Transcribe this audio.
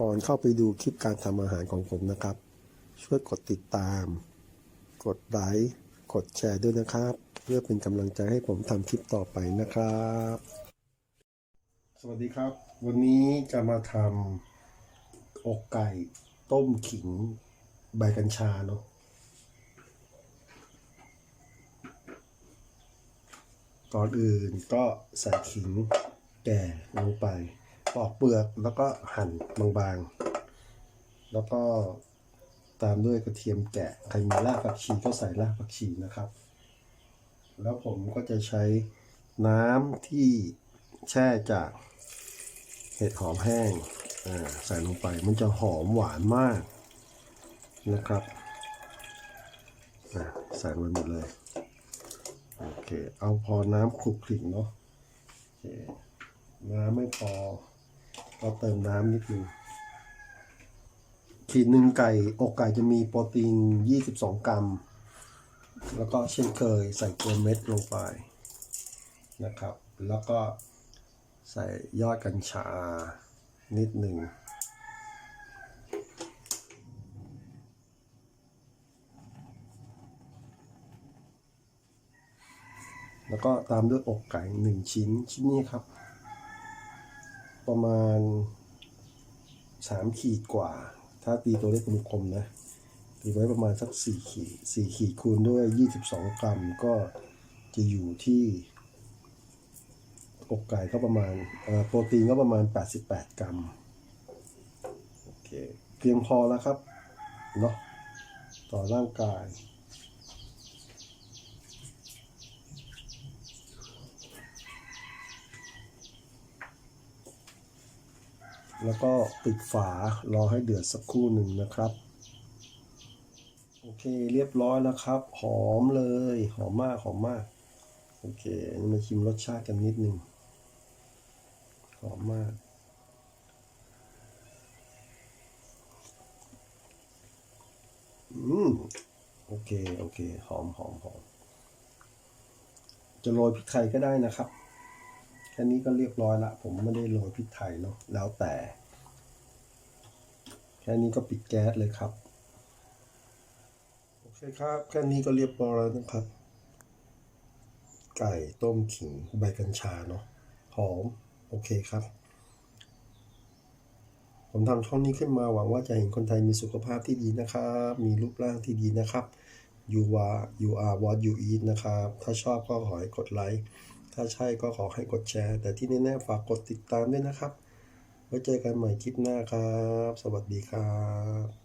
ก่อนเข้าไปดูคลิปการทำอาหารของผมนะครับ ช่วยกดติดตาม กดไลค์กดแชร์ด้วยนะครับ เพื่อเป็นกำลังใจให้ผมทำคลิปต่อไปนะครับ สวัสดีครับ วันนี้จะมาทำอกไก่ต้มขิงใบกัญชาเนาะก่อนอื่นก็ใส่ขิงแก่ลงไป ปอกเปลือกแล้วก็หั่นบางๆ แล้วก็ตามด้วยกระเทียมแกะใครมีรากผักชีก็ใส่รากผักชีนะครับ แล้วผมก็จะใช้น้ำที่แช่จากเห็ดหอมแห้งใส่ลงไปมันจะหอมหวานมากนะครับใส่ลงไปหมดเลยโอเคเอาพอน้ำคลุกคลิกเนาะน้ำไม่พอ ก็เติมน้ำนิดนึงขีดหนึ่งไก่อกไก่จะมีโปรตีน 22 กรัม แล้วก็เช่นเคยใส่เกลือเม็ดลงไปนะครับ แล้วก็ใส่ยอดกัญชานิดหนึ่งแล้วก็ตามด้วยอกไก่หนึ่งชิ้นชิ้นนี้ครับ ประมาณสามขีดกว่า ถ้าตีตัวเลขกลมๆนะตีไว้ประมาณสักสี่ขีดสี่ขีดคูณด้วยยี่สิบสองกรัมก็จะอยู่ที่อกไก่ก็ประมาณเอ่อโปรตีนก็ประมาณ 88 กรัมโอเคเพียงพอแล้วครับเนาะต่อร่างกาย แล้วก็ปิดฝารอให้เดือดสักครู่หนึ่งนะครับ โอเคเรียบร้อยแล้วครับ หอมเลยหอมมากหอมมาก โอเคนี่มาชิมรสชาติกันนิดนึงหอมมากอืมโอเค โอเค หอมหอมหอมจะโรยพริกไทยก็ได้นะครับ แค่นี้ก็เรียบร้อยละ ผมไม่ได้โรยพริกไทยเนาะแล้วแต่ แค่นี้ก็ปิดแก๊สเลยครับ โอเคครับ แค่นี้ก็เรียบร้อยแล้วนะครับ ไก่ต้มขิงใบกัญชาเนาะ หอม โอเคครับ ผมทำช่องนี้ขึ้นมาหวังว่าจะเห็นคนไทยมีสุขภาพที่ดีนะครับ มีรูปร่างที่ดีนะครับ you are you are what you eat นะครับ ถ้าชอบก็ขอให้กดไลค์ ถ้าใช่ก็ขอให้กดแชร์ แต่ที่แน่ๆฝากกดติดตามด้วยนะครับ ไว้เจอกันใหม่คลิปหน้าครับ สวัสดีครับ